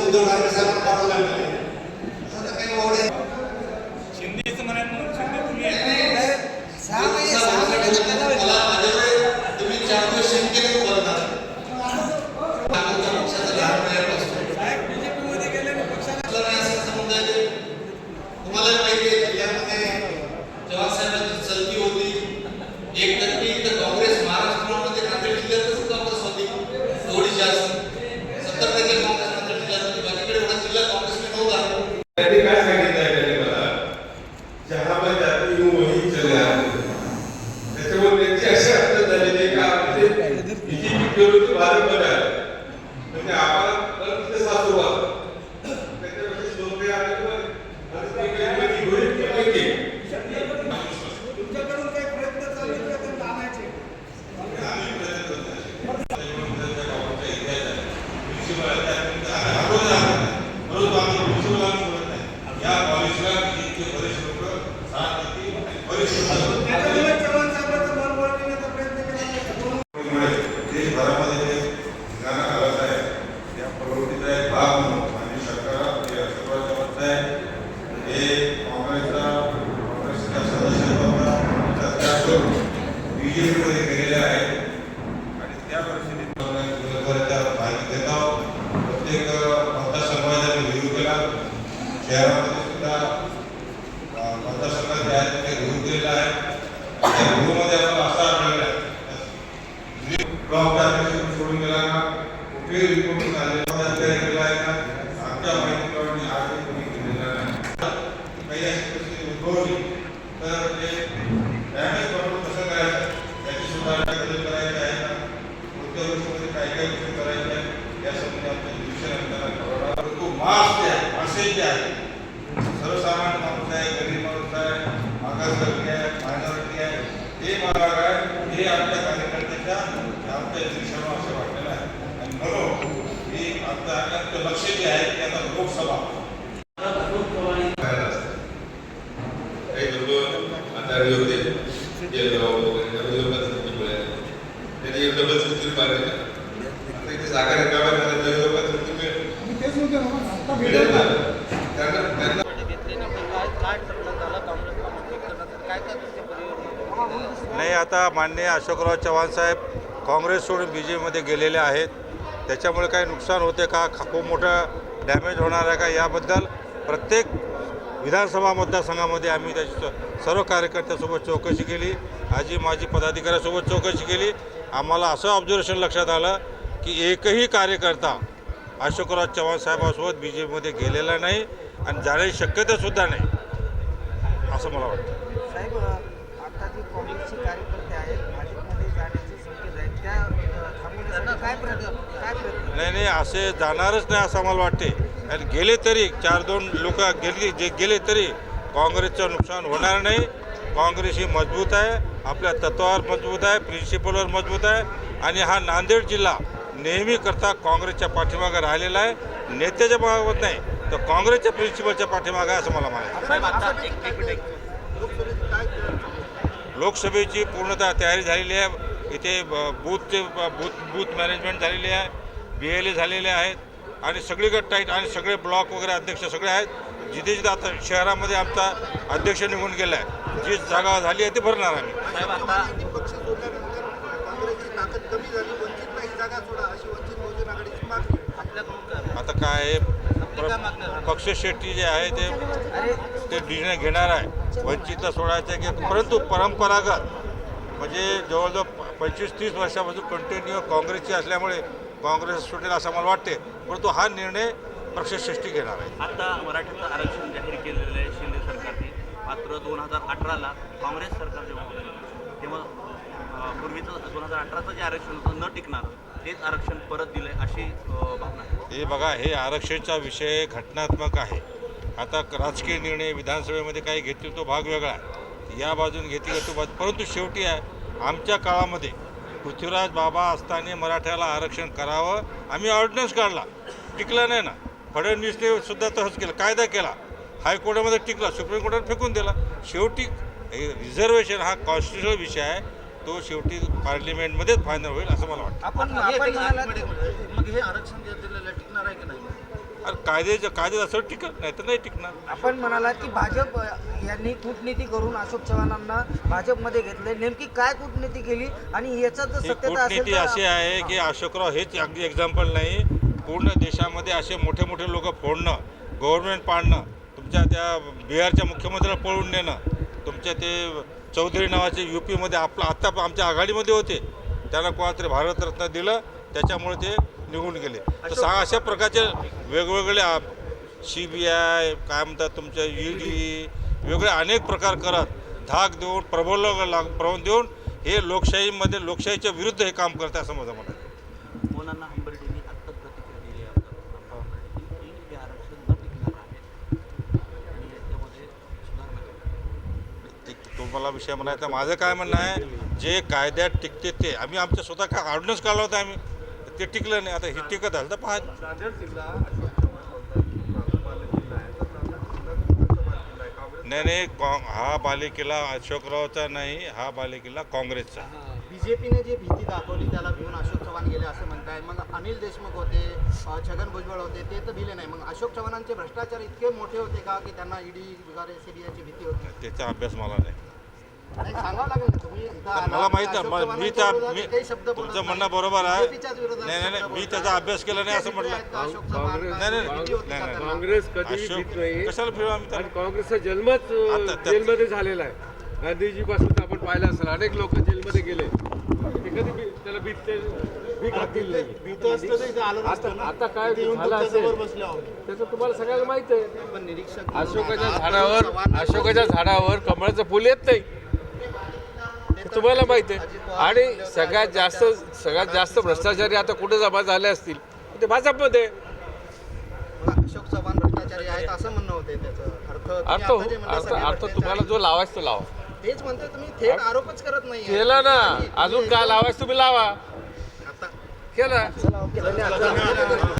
उद्धव ठाकरे साहेब पाठवला आता काही वावडे शिंदेचं म्हणून शिंदे तुम्ही आहे. सहा महिने सहा महिन्याचा कालावधी. मला माझ्याकडे तुम्ही चार दिवस शंकेत बोलणार आमच्या पक्षाचा लहान वयापासून साहेब बीजेपीमध्ये गेले आणि पक्षाला आपलं नाही असं समजून जाते. तुम्हाला माहिती आहे जिल्ह्यामध्ये जेव्हा साहेबांची चलती होती एक टक्के तर काँग्रेस महाराष्ट्रामध्ये नांदेड जिल्ह्यातच काँग्रेस होती थोडी जास्त सत्तर टक्के काँग्रेस नांदेड जिल्ह्यात होती बाकीकडे एवढा जिल्हा काँग्रेसने नव्हता त्यांनी काय सांगितलं आहे त्याने मला जहां मैं जाती हूँ वहीं चले आते त्याच्यामुळे त्यांची अशी अर्थात झालेली आहे का म्हणजे बीजेपी विरोधी भारतमध्ये आले म्हणजे आम्हाला परत तिथे सासुरवाद त्याच्यापेक्षा सोपे आले पण आणि ते काही माहिती होईल की माहिती तुमच्याकडून काही प्रयत्न चालू आहेत का त्यांना आणायचे आम्ही प्रयत्न करत आहे. त्याच्यामुळे त्या गावाचा इतिहास आहे. म्युन्सिपल आहे, त्या- आम्ही हरवलं आहे. परंतु आम्ही म्युन्सिपल आम्ही बोलत नाही. या कॉलेजला बरेच लोक साथ बरेच लोक त्याच्यामुळे चव्हाण साहेबांचं मन वळविण्याचा प्रयत्न केला नाही का? दोन मुळे देशभरामध्ये जे गाणं आलं आहे त्या प्रवृत्तीचा एक भाग म्हणून माननीय सरकार हे सर्वात जबाबदार आहे हे काँग्रेसचा काँग्रेसच्या सदस्यत्वाचा चर्चा करून आहेत. आणि त्या परिस्थितीत दिवसभर माहिती देत आहोत प्रत्येक मतदारसंघाचा रिव्ह्यू केला शहरामध्ये सुद्धा मतदारसंघात जे आहेत ते रिव्ह्यू केलेला आहे. त्या रिव्ह्यूमध्ये असा आढळला आहे. म्हणजे ब्लॉक सोडून गेला ना कुठे रिपोर्ट केला आहे का आमच्या माहितीप्रमाणे कोणी केलेला नाही. काही अशी परिस्थिती उद्भवली. तर ते जे आहे मासे जे सर्वसामान्य माणूस आहे गरीब माणूस आहे मागासवर्गीय आहे मायनॉरिटी आहे हे मागाग आहे हे आमच्या कार्यकर्त्याच्या आमच्या निरीक्षणावर असं वाटलेलं आहे आणि म्हणून ही आता आमचं लक्ष जे आहे ते आता लोकसभा काही लोक आजारी होते जेलगाव वगैरे नवीन लोकांचं मृत्यूमुळे त्यांनी डबल सिस्टीम पाहिजे आता इथे जागा आता माननीय अशोकराव चव्हाण साहेब काँग्रेस सोडून बी जे पीमध्ये गेलेले आहेत. त्याच्यामुळे काही नुकसान होते का? खूप मोठं डॅमेज होणार आहे का? याबद्दल प्रत्येक विधानसभा मतदारसंघामध्ये आम्ही त्याची सर्व कार्यकर्त्यासोबत चौकशी केली. आजी माजी पदाधिकाऱ्यासोबत चौकशी केली. आम्हाला असं ऑब्झर्वेशन लक्षात आलं की एकही कार्यकर्ता अशोकराव चव्हाण साहेबांसोबत बी जे पीमध्ये गेलेला नाही आणि जाण्याची शक्यतासुद्धा नाही. असं मला वाटतं. साहेब आता जी काँग्रेसची कार्य आहेत भाजपमध्ये जाण्याचे संकेत आहेत त्या अ, थांबवण्यासाठी काय प्रयत्न काय प्रयत्न नाही नाही असे जाणारच नाही असं मला वाटते. आणि गेले तरी चार दोन लोक गेली जे गेले तरी काँग्रेसचं नुकसान होणार नाही. काँग्रेस ही मजबूत आहे आपल्या तत्वावर मजबूत आहे प्रिन्सिपलवर मजबूत आहे. आणि हा नांदेड जिल्हा नेहमी करता काँग्रेसच्या पाठीमागे राहिलेला आहे. नेत्याच्या मागत नाही तर काँग्रेसच्या प्रिन्सिपलच्या पाठीमागे आहे असं मला म्हणायचं लोकसभेची पूर्णतः तयारी झालेली आहे. इथे ब- बूथचे बूथ बूथ मॅनेजमेंट झालेली आहे. बी एल ए झालेले आहेत आणि सगळीकडे टाईट आणि सगळे ब्लॉक वगैरे अध्यक्ष सगळे आहेत. जिथे जिथे आता शहरामध्ये आमचा अध्यक्ष निघून गेला आहे जी जागा झाली आहे ती भरणार आम्ही. पक्ष सोडल्यानंतर काँग्रेसची ताकद कमी झाली वंचितला ही जागा सोडा अशी वंचित बहुजन आघाडीची मागणी आहे. आता काय पक्ष शेट्टी जे आहे ते ते निर्णय घेणार आहे. वंचितला सोडायचं आहे की परंतु परंपरागत म्हणजे जवळजवळ पंचवीस तीस वर्षापासून कंटिन्यू काँग्रेसची असल्यामुळे काँग्रेस सुटेल असं मला वाटते परंतु हा निर्णय पक्षश्रेष्ठी घेणार आहे. आता मराठ्याचं आरक्षण जाहीर केलेलं आहे शिंदे सरकारने. मात्र दोन हजार अठराला काँग्रेस सरकार जेव्हा होतं तेव्हा पूर्वीचं दोन हजार अठराचं जे आरक्षण होतं न टिकणारं तेच आरक्षण परत दिलंय अशी अं, भावना आहे. हे बघा हे आरक्षणचा विषय घटनात्मक आहे. आता राजकीय निर्णय विधानसभेमध्ये काही घेतील तो भाग वेगळा आहे. या बाजून घेतील तो बाजू परंतु शेवटी आहे आमच्या काळामध्ये पृथ्वीराज बाबा असताना मराठ्याला आरक्षण करावं. आम्ही ऑर्डिनन्स काढला. टिकला नाही ना. फडणवीसने सुद्धा तसंच केलं. कायदा केला. हायकोर्टामध्ये टिकला. सुप्रीम कोर्टात फेकून दिला. शेवटी रिझर्वेशन हा कॉन्स्टिट्युशनल विषय आहे. तो शेवटी पार्लिमेंटमध्येच फायनल होईल असं मला वाटतं. आपण मग हे आरक्षण टिकणार आहे की नाही? अरे कायद्याच्या कायद्यात असं टिकत नाही तर नाही टिकणार. आपण म्हणालात की भाजप यांनी कूटनीती करून अशोक चव्हाणांना भाजपमध्ये घेतले नेमकी काय कूटनीती केली आणि याचा जर ही सत्यता असेल कूटनीती तर अशी आहे की अशोकराव हेच अगदी एक्झाम्पल नाही. पूर्ण देशामध्ये असे मोठे मोठे लोक फोडणं गव्हर्नमेंट पाडणं तुमच्या त्या बिहारच्या मुख्यमंत्र्याला पळून नेणं तुमच्या ते चौधरी नावाचे यू पीमध्ये आपलं आत्ता आमच्या आघाडीमध्ये होते. त्यांना कोणातरी भारतरत्न दिलं त्याच्यामुळे ते निघून गेले. तर सा अशा प्रकारचे वेगवेगळे सी बी आय काय म्हणतात तुमच्या ई डी वेगळे अनेक प्रकार करत धाक देऊन प्रबोधन लाग देऊन हे लोकशाहीमध्ये लोकशाहीच्या विरुद्ध हे काम करत आहे असं माझं मत आहे. मोनांना हंबर्डेंनी आत्ता प्रतिक्रिया दिली आहे. आमदार हंबर्डेंनी की हे आरक्षण न टिकणार आहे. आणि याच्यामध्ये सुधारणा करावी. ते- तुम्हाला विषय म्हणायचा. माझं काय म्हणणं आहे जे कायद्यात टिकते ते आम्ही आमच्या स्वतः का ऑर्डिनन्स काढला होता आम्ही. ते टिकलं नाही. आता हे टिकत आलं तर पहा. नाही नाही हा बालेकिल्ला अशोकरावचा नाही हा बालेकिल्ला काँग्रेसचा. बीजेपीने जी भीती दाखवली त्याला भिवून अशोक चव्हाण गेले असं म्हणताय. मग अनिल देशमुख होते छगन भुजबळ होते ते तर भिले नाही. मग अशोक चव्हाणांचे भ्रष्टाचार इतके मोठे होते का की त्यांना ईडी वगैरे सीबीआयची भीती होती? त्याचा अभ्यास मला नाही. मला माहीत आहे अशोक म- त्या मी तुमचं नाही. म्हणणं बरोबर आहे. नाही नाही नाही मी. त्याचा अभ्यास केला नाही असं म्हटलं. नाही, नाही, नाही, नाही. काँग्रेस कधी नाही कशाला फिरू आम्ही? काँग्रेसचा जन्मच जेलमध्ये झालेला आहे. गांधीजीपासून तर आपण पाहिलं असेल अनेक लोक जेलमध्ये गेले. ते कधी भी- त्याला भीक घातलेली नाही आता आता काय झालं असेल? त्याचं तुम्हाला सगळ्याला माहीत आहे. अशोकाच्या झाडावर अशोकाच्या झाडावर कमळाचं फुल येत नाही. तुम्हाला माहीत आहे. आणि सगळ्यात जास्त सगळ्यात जास्त भ्रष्टाचारी आता कुठे जमा झाले असतील? ते भाजपमध्ये. अशोक चव्हाण भ्रष्टाचारी आहेत असं म्हणणं होते त्याचं. अर्थ अर्थ म्हणता अर्थ तुम्हाला जो लावायचा तो लावा. तेच म्हणतोय तुम्ही थेट आरोपच करत नाही केला ना. अजून काय लावायचं तुम्ही लावा. केला.